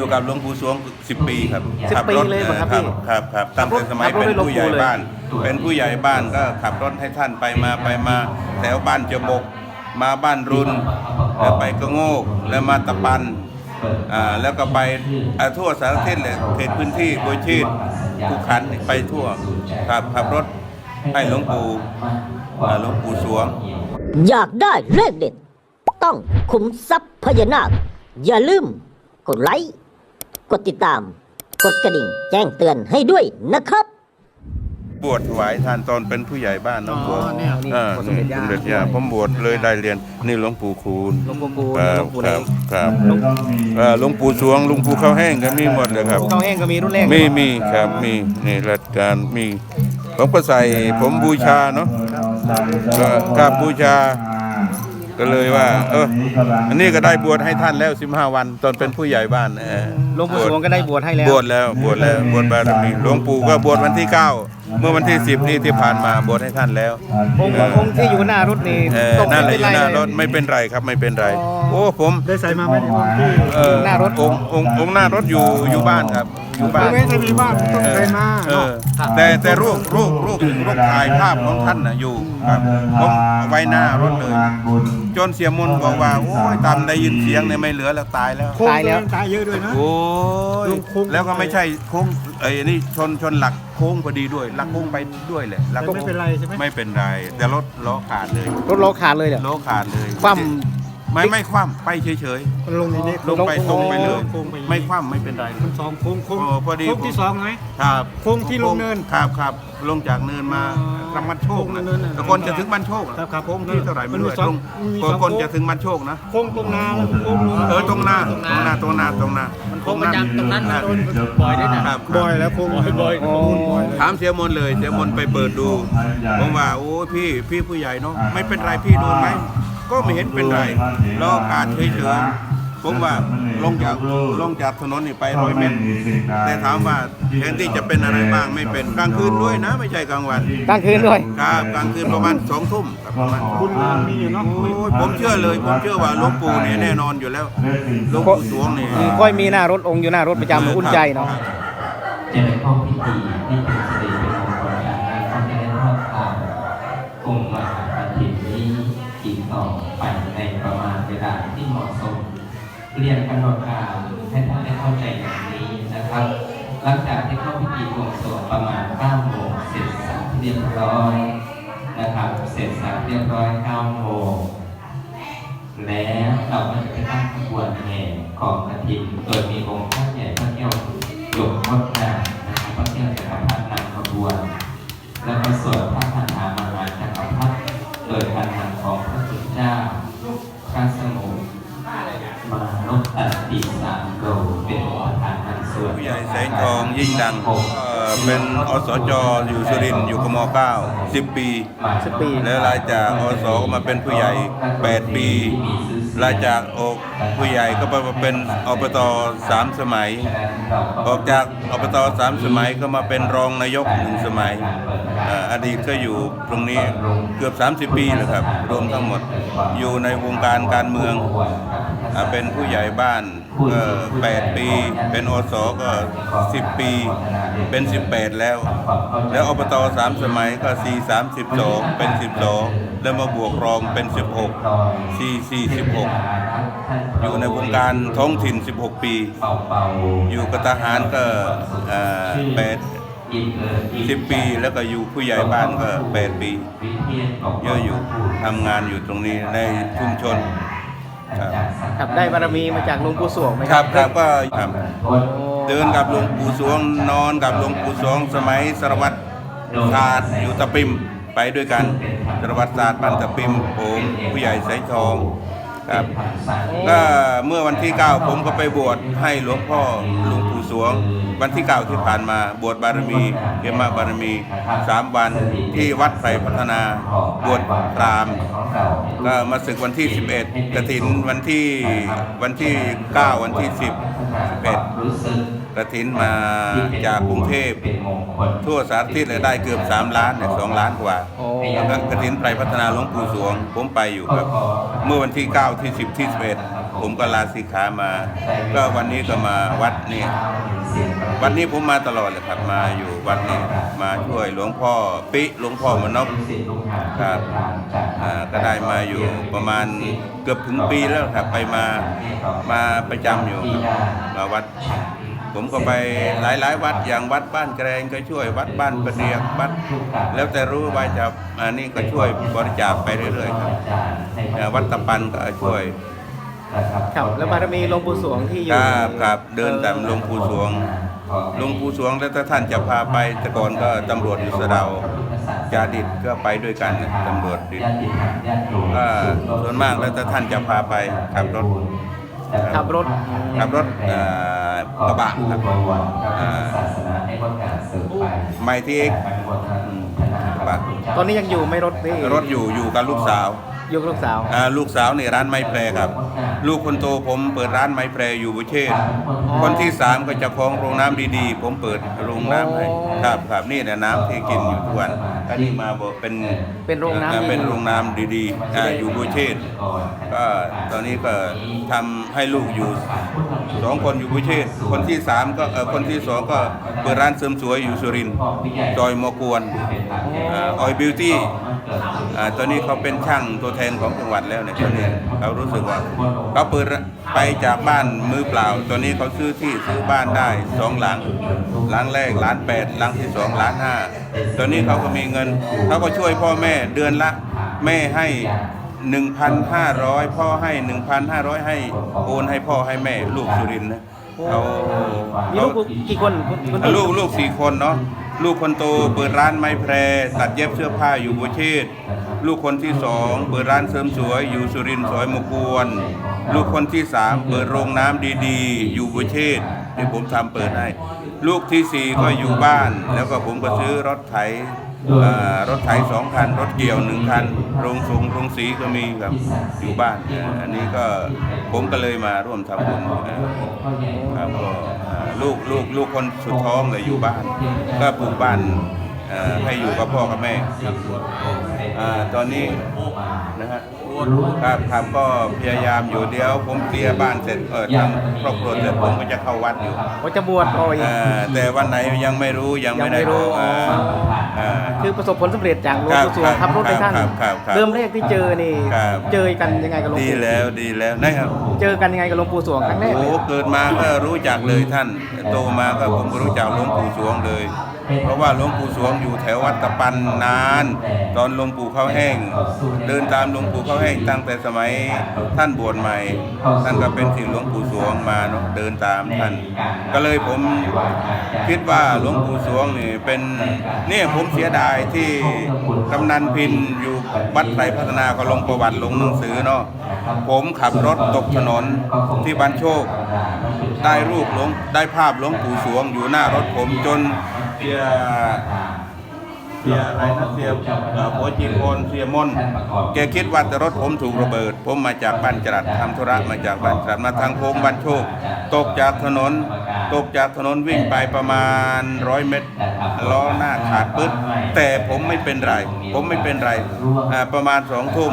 อยู่กับหลวงปู่สวง 10 ปีครับสิบขัปีรถเลยเหรอครับพี่ครับครับตั้งแต่สมัยขับรถเป็นผู้ใหญ่ให้หลวงปู่เลยบ้าน เป็นผู้ใหญ่บ้านก็ขับรถให้ท่านไปมาไปมาแถวบ้านเจบก มาบ้านรุนแล้วไปกระโงกแล้วมาตะปันอ่าแล้วก็ไปอ่าทั่วสารทิศเลยเขตพื้นที่บุญชีตภูขันไปทั่วครับขับรถให้หลวงปู่อ่าหลวงปู่สวง อยากได้เลขเด็ด ต้องขุมทรัพย์พญานาค อย่าลืมกดไลค์ กดติดตาม กดกระดิ่ง แจ้งเตือนให้ด้วยนะครับ บวชถวายท่านตอนเป็นผู้ใหญ่บ้านน้องบัวอ๋อเนี่ยนี่อ่าสมเด็จย่าสมเด็จย่าผมบวชเลยได้เรียนนี่หลวงปู่คูณหลวงปู่คูณครัหลบวงปู่คเล็รับกครับเอ่อหลวงปู่สวงหลวงปู่ข้าวแห้งก็มีหมดเลยครับข้าวแห้งก็มีรุ่นแรกมีมีครับมีนี่รัชการมีผมก็ใส่ผมบูชาเนาะก็กราบบูชา ก็เลยว่า เอออันนี้ก็ได้บวชให้ท่านแล้ว 15 วัน ตอนเป็นผู้ใหญ่บ้านเออ หลวงปู่สวงก็ได้บวชให้แล้ว บวชแล้วบวชแล้วบวชบารมีหลวงปู่ก็บวชวันที่เก้า เมื่อวันที่10นี่ที่ผ่านมาบวชให้ท่านแล้ว องค์องค์ที่อยู่หน้ารถนี่เออตกนั่นแหละอเป็ยู่หน้าไรถไม่เป็นไรครับไม่เป็นไรอ๋อโอ้ผมได้ใส่มาไหมในวันที่เออหน้ารถองค์องค์องค์หน้ารถอยู่อยู่บ้านครับ อยู่บ้าน ไม่ใช่มีบ้านต้องใส่มาเออแต่แต่รูปรูปรูปรูปถ่ายภาพของท่านน่ะอยู่ครับผมเอาไว้หน้ารถเลย จนเสียมนต์บอกว่าโอ้ยตามได้ยินเสียงเนี่ยไม่เหลือแล้วตายแล้วโค้งตายแล้ว ตายเยอะด้วยนะ โอ้ยลงโค้งแล้วก็ไม่ใช่โค้ง ไอ้นี่ชนชนหลักโค้งพอดีด้วย หลักโค้งไปด้วยเลยหลักแต่โค้งไม่เป็นไรใช่ไหม ไม่เป็นไรแต่รถล้อขาดเลยรถล้อขาดเลยเหรอล้อขาดเลยคว่ ไม่ไม่คว่ำไปเฉย มันลงในนี้ๆลงไปตรงไปเลย โค้งไปไม่คว่ำไม่เป็นไร มันสองโค้งโค้งโอ้พอดี โค้งที่สองไหม ครับโค้งที่ลงเนินครับครับลงจากเนินมาอ๋อทางบ้านโชคนะลงเนินน่ะแต่คนจะถึงบ้านโชคครับครับโค้งที่เท่าไหร่ไม่รู้มันมีสองลงมีสองคนโค้ง จะถึงบ้านโชคนะ โค้งตรงนาแล้วก็โค้งลงเออตรงหน้าตรงหน้าตรงหน้าตรงหน้าโค้งประจำตรงนั้นมันโดนบ่อยด้วยนะ ครับบ่อยแล้วโค้งบ่อย อ๋อบ่อยเลยถามเสียมนต์เลยเสียมนต์ไปเปิดดูผมว่าโอ้ยพี่พี่ผู้ใหญ่เนาะไม่เป็นไรพี่โดนไหม ก็ไม่เห็นเป็นไรล้อขาดเฉยๆผมว่าลงจากลงจากถนนนี่ไปร้อยเมตรแต่ถามว่าแทนที่จะเป็นอะไรบ้างไม่เป็นกลางคืนด้วยนะไม่ใช่กลางวันกลางคืนด้วย ครับกลางคืนประมาณสองทุ่มครับประมาณคุณมีอยู่เนาะโอ้ยผมเชื่อเลย ผมเชื่อว่าหลวงปู่เนี่ยแน่นอนอยู่แล้วหลวงปู่สวงเนี่ยค่อยมีหน้ารถองค์อยู่หน้ารถประจำอุ่นใจเนาะครับจะได้เข้าพิธีที่เป็นสิริเป็นมงคลอย่างนั้นเขาจะได้ทอดทานกลุ่มมหากฐินนี้ อีกต่อไปในประมาณเวลาที่เหมาะสม เรียนกำหนดการให้ท่านได้เข้าใจอย่างนี้นะครับ หลังจากที่เข้าพิธีบวงสรวงประมาณ9โมงเสร็จสับเรียบร้อยนะครับ เสร็จสับเรียบร้อย9โมงแล้วเราก็จะไปตั้งขบวนแห่ของกฐินโดยมีองค์พระใหญ่พระแก้วหลวงพ่อนานะครับพระแก้วจักรพรรดินำขบวน แล้วก็สวด องยิ่งดังเอ่อเป็นอสจอยู่สุรินทร์อยู่กม9 10 ปีสิบปี แล้วลายจากอสก็มาเป็นผู้ใหญ่ 8 ปีลายจากอกผู้ใหญ่ก็มาเป็นอบตสามสมัย ออกจากอบตสามสมัยก็มาเป็นรองนายกหนึ่งสมัยเอ่ออดีตก็อยู่ตรงนี้เกือบ 30 ปีแล้วครับ รวมทั้งหมดอยู่ในวงการการเมืองอ่าเป็นผู้ใหญ่บ้าน ก็8ปี เป็นอสก็10ปี เป็น18แล้ว แล้วอบตสามสมัยก็4 32เป็น12แล้วมาบวกรองเป็น16 4 4 16อยู่ในวงการท้องถิ่น16ปี อยู่กับทหารก็อ่าแปดสิบปีแล้วก็อยู่ผู้ใหญ่บ้านก็แปดปี เยอะอยู่ทำงานอยู่ตรงนี้ในชุมชน ครับครับได้บารมีมาจากหลวงปู่สวงไหมครับครับก็ครับโอ้เดินกับหลวงปู่สวงนอนกับหลวงปู่สวงสมัยสารวัตรศาสตร์อยู่ตะปิมไปด้วยกันสารวัตรศาสตร์บ้านตะปิมผมผู้ใหญ่สายทอง ครับ ก็เมื่อวันที่ 9 ผมก็ไปบวชให้หลวงพ่อหลวงปู่สวง วันที่ 9 ที่ผ่านมาบวชบารมีเกมาบารมี3วันที่วัดไผ่พัฒนาบวชพรามก็มาศึกวันที่ 11กระถินวันที่วันที่ 9 วันที่ 10 11กระถินมาจากกรุงเทพทั่วสารทิศเลยได้เกือบ 3 ล้านเนี่ย2ล้านกว่าโอ้แล้วก็กระถินไพรพัฒนาหลวงปู่สวง ผมไปอยู่ครับ เมื่อวันที่ 9ที่สิบที่สิบเอ็ดผมก็ลาสิขามา ก็วันนี้ก็มาวัดนี่วัดนี้ผมมาตลอดเลยครับมาอยู่วัดนี้มาช่วยหลวงพ่อปิหลวงพ่อมนพครับก็ได้มาอยู่ประมาณเกือบถึงปีแล้วครับไปมามาประจำอยู่มาวัด ผมก็ไปหลายๆ วัดอย่างวัดบ้านแกรงก็ช่วยวัดบ้านประเดียกวัด แล้วแต่รู้ว่าจะอันนี้ก็ช่วยบริจาคไปเรื่อย ๆ ครับอ่าวัดตะปันก็ช่วยครับแล้วบารมีหลวงปู่สวงที่อยู่ครับครับเดินตามหลวงปู่สวงหลวงปู่สวงแล้วถ้าท่านจะพาไปแต่ก่อนก็ตำรวจอยู่สะเดาจาดิดก็ไปด้วยกันนะตำรวจดิดก็ส่วนมากแล้วถ้าท่านจะพาไปขับรถ ขับรถขับรถเอ่อกระบะครับอ่าไม่ที่เอกกระบะตอนนี้ยังอยู่ไหม่รถพี่รถอยู่อยู่กับลูกสาวอ ยู่กับลูกสาว อ่าลูกสาวนี่ร้านไม้แปรครับ ลูกคนโตผมเปิดร้านไม้แปรอยู่บุเชษฐ์คนที่สามก็เจะคล้าของโรงน้ำดีๆ ผมเปิดโรงน้ำให้ครับครับนี่แหละน้ำที่กินอยู่ทุกวันก็นี่มาบอกเป็นเป็นโรงน้ำอ่าเป็นโรงน้ำดีๆอ่าอยู่บุเชษฐ์ก็ตอนนี้ก็ทำให้ลูกอยู่สองคนอยู่บุเชษฐ์คนที่สามก็เออคนที่สองก็เปิดร้านเสริมสวยอยู่สุรินทร์ซอยมอกวน ออยบิวตี้อ่าตอนนี้เขาเป็นช่างตัวแทนของจังหวัดแล้วเนี่ยตอนนี้เขารู้สึกว่าเขาเปิดไปจากบ้านมือเปล่า ตอนนี้เขาซื้อที่ซื้อบ้านได้สองหลัง หลังแรกล้านแปดหลังที่สองล้านห้าตอนนี้เขาก็มีเงินเขาก็ช่วยพ่อแม่เดือนละแม่ให้1,500พ่อให้1,500ให้โอนให้พ่อให้แม่ลูกสุรินทร์นะเขามีลูกกี่คนคุณคุณพี่ลูกลูกสี่คนเนาะ ลูกคนโตเปิดร้านไม้แพร ตัดเย็บเสื้อผ้าอยู่บัวเชษฐ์ลูกคนที่สองเปิดร้านเสริมสวยอยู่สุรินทร์ซอยมกวนลูกคนที่สามเปิดโรงน้ำดีๆ อยู่บัวเชษฐ์ที่ผมทำเปิดให้ ลูกที่สี่ก็อยู่บ้าน แล้วก็ผมก็ซื้อรถไถ รถไถสองคัน รถเกี่ยวหนึ่งคัน โรงสูงโรงสีก็มีครับอยู่บ้านเอ่ออันนี้ก็ผมก็เลยมาร่วมทำบุญเอ่อครับก็อ่าลูกลูกลูกคนสุดท้องเลยอยู่บ้าน ก็ปลูกบ้านเอ่อให้อยู่กับพ่อกับแม่ครับอ่าตอนนี้นะฮะครับครับก็พยายามอยู่เดียวผมเคลียร์บ้านเสร็จเออทำครอบครัวเสร็จผมก็จะเข้าวัดอยู่ว่าจะบวชโอ้ยอ่าแต่วันไหนยังไม่รู้ยังไม่ได้ยังไม่รู้ อ่าอ่าคือประสบผลสำเร็จจากหลวงปู่สวงครับขับรถให้ท่าน ครับครับครับเริ่มแรกที่เจอนี่ครับ เจอกันยังไงกับหลวงดีปู่แล้วดีแล้วนะครับ เจอกันยังไงกับหลวงปู่สวงครั้งแรกโอ้เลยเกิดมาก็รู้จักเลยท่าน โตมาก็ผมก็รู้จักหลวงปู่สวงเลย เพราะว่าหลวงปู่สวงอยู่แถววัดตะปันนาน ตอนหลวงปู่เขาแห้ง เดินตามหลวงปู่เขาแห้งตั้งแต่สมัยท่านบวชใหม่ ท่านก็เป็นศิษย์หลวงปู่สวงมาเนาะเดินตามท่าน ก็เลยผมคิดว่าหลวงปู่สวงนี่เป็นเนี่ยผมเสียดายที่กำนันพินอยู่วัดไตรพัฒนาก็ลงประวัติลงหนังสือเนาะผมขับรถตกถนนที่บ้านโชค ได้รูปหลวงได้ภาพหลวงปู่สวงอยู่หน้ารถผมจน เสียอะไรนะเสียเอ่อหัวจีโคนเสียมนแกคิดว่าแต่รถผมถูกระเบิด ผมมาจากบ้านจรัดทำธุระมาจากบ้านจรัดมาทางโค้งบ้านโชค ตกจากถนน ตกจากถนนวิ่งไปประมาณร้อยเมตรล้อหน้าขาดปึ๊ดแต่ผมไม่เป็นไร ผมไม่เป็นไรประมาณสองทุ่ม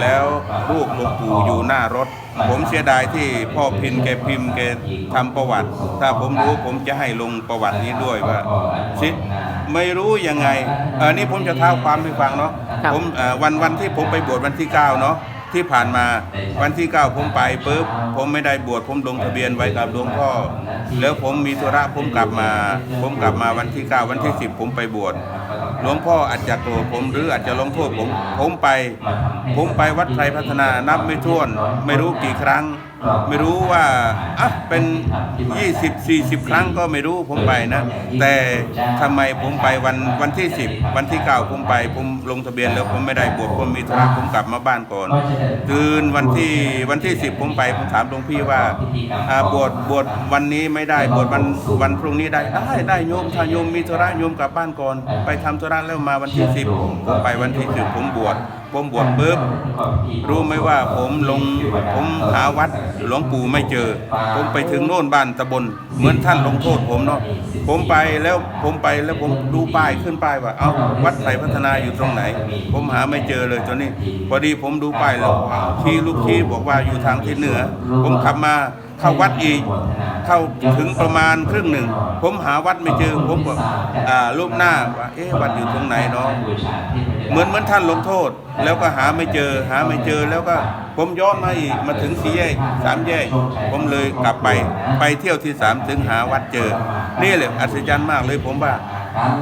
แล้วรูปหลวงปู่อยู่หน้ารถผมเสียดายที่พ่อพินแกพิมพ์แกทำประวัติ ถ้าผมรู้ผมจะให้ลงประวัตินี้ด้วยว่าสิ ไม่รู้ยังไงอันนี้ผมจะเท้าความให้ฟังเนาะครับ ผมเอ่อวันวันที่ผมไปบวชวันที่เก้าเนาะที่ผ่านมาวันที่เก้าผมไปปุ๊บผมไม่ได้บวชผมลงทะเบียนไว้กับหลวงพ่อแล้วผมมีธุระผมกลับมา ผมกลับมาวันที่เก้าวันที่สิบผมไปบวชหลวงพ่ออาจจะโกรธผมหรืออาจจะลงโทษผมผมไป ผมไปวัดไทรพัฒนานับไม่ถ้วน ไม่รู้กี่ครั้ง ไม่รู้ว่าอะเป็น 20 40 ครั้งก็ไม่รู้ผมไปนะ แต่ทำไมผมไปวันวันที่ 10 วันที่9ผมไป ผมลงทะเบียนแล้วผมไม่ได้บวชผมมีธุระผมกลับมาบ้านก่อนคืนวันที่วันที่ 10 ผมไปผมถามหลวงพี่ว่าบวชบวชวันนี้ไม่ได้บวชวันวันพรุ่งนี้ได้ได้ได้โยมถ้าโยมมีธุระโยมกลับบ้านก่อน ไปทำธุระแล้วมาวันที่ 10 ผมไปวันที่10ผมบวช ผมบวชปุ๊บรู้ไหมว่าผมลงผมหาวัดหลวงปู่ไม่เจอ ผมไปถึงโน่นบ้านตะบน เหมือนท่านลงโทษผมเนาะผมไปแล้วผมไปแล้วผมดูป้ายขึ้นป้ายว่าเอาวัดไผ่พัฒนาอยู่ตรงไหน ผมหาไม่เจอเลยตอนนี้ พอดีผมดูป้ายแล้วชี้ลูกชี้บอกว่าอยู่ทางทิศเหนือ ผมขับมาเข้าวัดอีก เข้าถึงประมาณครึ่งหนึ่ง ผมหาวัดไม่เจอ ผมบอกอ่ารูปหน้าว่าเอ๊ะวัดอยู่ตรงไหนเนาะเหมือนเหมือนท่านลงโทษ แล้วก็หาไม่เจอ หาไม่เจอแล้วก็ผมย้อนมาอีกมาถึงสี่แยกสามแยก ผมเลยกลับไปไปเที่ยวที่สามถึงหาวัดเจอ นี่แหละอัศจรรย์มากเลยผมว่า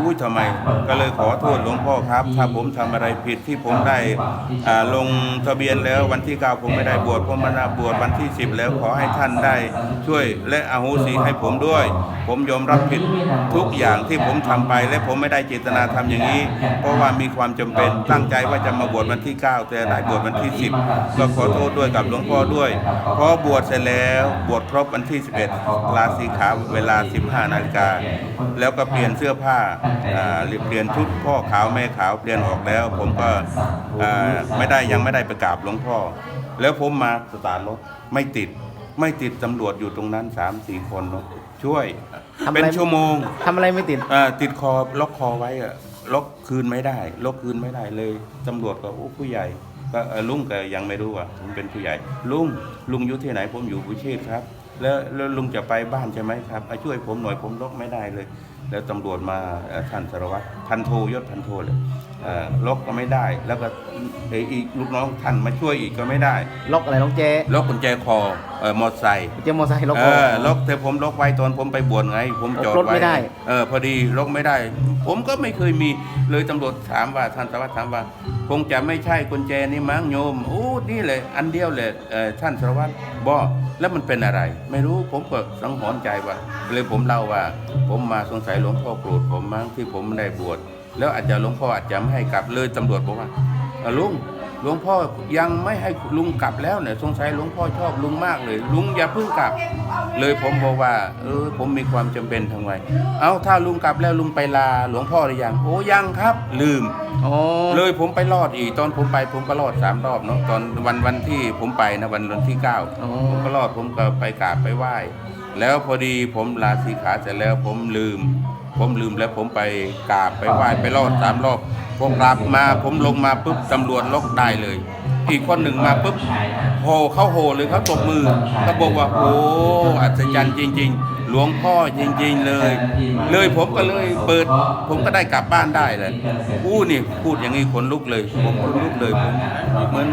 อุ้ยทำไม ก็เลยขอโทษหลวงพ่อครับ ถ้าผมทำอะไรผิดที่ผมได้อ่าลงทะเบียนแล้ววันที่เก้าผมไม่ได้บวชผมมาบวชวันที่สิบแล้วขอให้ท่านได้ช่วยและอโหสิให้ผมด้วย ผมยอมรับผิดทุกอย่างที่ผมทำไป และผมไม่ได้เจตนาทำอย่างนี้ เพราะว่ามีความจำเป็นตั้งใจว่าจะมาบวชวันที่9แต่ได้บวชวันที่10ก็ขอโทษด้วยกับหลวงพ่อด้วยพอบวชเสร็จแล้วบวชครบวันที่11ลาสีขาวเวลา15นาฬิกาแล้วก็เปลี่ยนเสื้อผ้าอ่าเปลี่ยนชุดพ่อขาวแม่ขาวเปลี่ยนออกแล้ว ผมก็อ่าไม่ได้ยังไม่ได้ไปกราบหลวงพ่อ แล้วผมมาสตาร์ทรถไม่ติดไม่ติดตำรวจอยู่ตรงนั้น3-4คนเนอะช่วยทำอะไรเป็นชั่วโมงทำอะไรไม่ติดอ่าติดคอล็อกคอไว้อะล็อกคืนไม่ได้ล็อกคืนไม่ได้เลยตำรวจก็โอ้ผู้ใหญ่ก็เอ่อลุงก็ยังไม่รู้ว่าผมเป็นผู้ใหญ่ ลุงลุงอยู่ที่ไหนผมอยู่บุเชษครับ แล้วแล้วลุงจะไปบ้านใช่ไหมครับอะช่วยผมหน่อยผมล็อกไม่ได้เลย แล้วตำรวจมาเอ่อท่านสารวัตรพันโทยศพันโทเลยเอ่อล็อกก็ไม่ได้ แล้วก็เอ่ออีกลูกน้องท่านมาช่วยอีกก็ไม่ได้ ล็อกอะไรล็อกแจล็อกกุญแจคอเอ่อมอเตอร์ไซค์เจมอไซค์ล็อกเอคออล็อกแต่ผมล็อกไว้ตอนผมไปบวชไง ผมจอดรถไม่ไว้ได้เออพอดีล็อกไม่ได้ ผมก็ไม่เคยมีเลยตำรวจถามว่าท่านสารวัตรถามว่า คงจะไม่ใช่กุญแจนี่มั้งโยมโอ้นี่เลยอันเดียวเลยเออท่านสารวัตรบอกแล้วมันเป็นอะไร ไม่รู้ผมก็สังหรณ์ใจว่าเลยผมเล่าว่า ผมมาสงสัยหลวงพ่อโกรธผมมั้งที่ผมไม่ได้บวชแล้วอาจจะหลวงพ่ออาจจะไม่ให้กลับเลยตำรวจบอกว่าเออลุงหลวงพ่อยังไม่ให้ลุงกลับแล้วเนี่ยสงสัยหลวงพ่อชอบลุงมากเลย ลุงอย่าเพิ่งกลับ เลยผมบอกว่า เออผมมีความจำเป็นทางไงเอาถ้าลุงกลับแล้วลุงไปลาหลวงพ่อหรือยังโอ้ยังครับ ลืมอ๋อเลยผมไปรอดอีก ตอนผมไปผมก็รอดสามรอบเนาะตอนวันวันที่ผมไปนะวันวันที่เก้าอ๋อผมก็รอดผมก็ไปกราบไปไหว้แล้วพอดีผมลาสีขาเสร็จแล้วผมลืม ผมลืมแล้วผมไปกราบไปไหว้ไปรอดสามรอบผมกลับมาผมลงมาปุ๊บตำรวจล็อกได้เลย อีกคนหนึ่งมาปุ๊บโหเขาโหเลยเขาตบมือเขาบอกว่าโอ้อัศจรรย์จริง ๆ หลวงพ่อจริง ๆเลย เลยผมก็เลยเปิด ผมก็ได้กลับบ้านได้เลยอู้นี่พูดอย่างนี้ขนลุกเลยผมขนลุกเลยผมเหมือน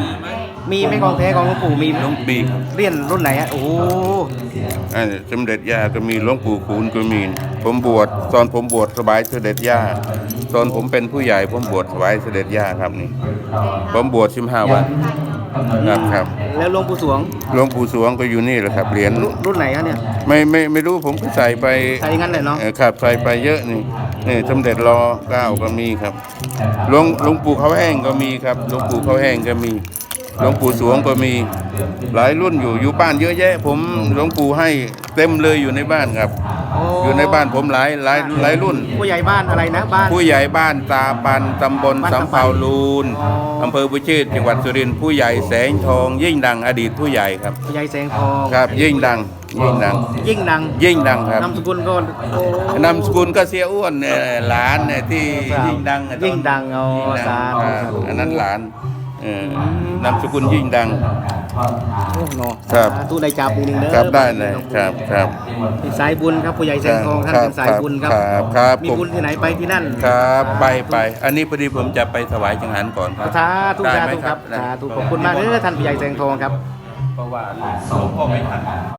มีไหม่ของแท้ของหลวงปู่มีไหมหลวงปีครับเรียนรุ่นไหนฮะโอ้โหอ่าสมเด็จย่าก็มีหลวงปู่คูณก็มี ผมบวชตอนผมบวชสบายเสด็จย่าตอนผมเป็นผู้ใหญ่ผมบวชสบายเสด็จย่าครับนี่ ผมบวช15วันครับครับแล้วหลวงปู่สวงหลวงปู่สวงก็อยู่นี่แหละครับเหรียญรุ่นรุ่นไหนฮะเนี่ย ไม่ไม่ไม่รู้ผมก็ใส่ไปใช่งั้นเลยเนาะเออครับใส่ไปเยอะนี่นี่สมเด็จรอเก้าก็มีครับหลวงหลวงปู่เขาแห้งก็มีครับหลวงปู่เขาแห้งก็มี หลวงปู่สวงก็มีหลายรุ่นอยู่อยู่บ้านเยอะแยะ ผมหลวงปู่ให้เต็มเลยอยู่ในบ้านครับ อยู่ในบ้านผมหลายหลายหลายรุ่น ผู้ใหญ่บ้านอะไรนะบ้าน ผู้ใหญ่บ้านตาปันตำบลบ้านสำตาปันเภาลูนอ๋อออำเภอบุเชษจังหวัดสุรินทร์ผู้ใหญ่แสงทอง ยิ่งดังอดีตผู้ใหญ่ครับผู้ใหญ่แสงทองครับ ยิ่งดังยิ่งดังยิ่งดังยิ่งดังครับนามสกุลก็โอ้นามสกุลก็เสียอ้วนเนี่ยหลานเนี่ยที่ยิ่งดังอะตอนยิ่งดังเอายิ่งดังสาธุอ่าสาธุอันนั้นหลาน เออนามสกุลยิ่งดัง โอ้เนาะครับสาธุได้จับอีกหนึ่งเด้อครับได้เลยครับครับเป็นสายบุญครับผู้ใหญ่แสงทองท่านครับเป็นสายบุญครับครับครับมีผม บุญที่ไหนไปที่นั่น ครับไปไปอันนี้พอดีผมจะไปถวายจังหันก่อนครับสาธุได้สาไหมธุครับได้สาธุขอบคุณมากเด้อท่านผู้ใหญ่แสงทองครับ เพราะว่าหลวงพ่อไม่ทัน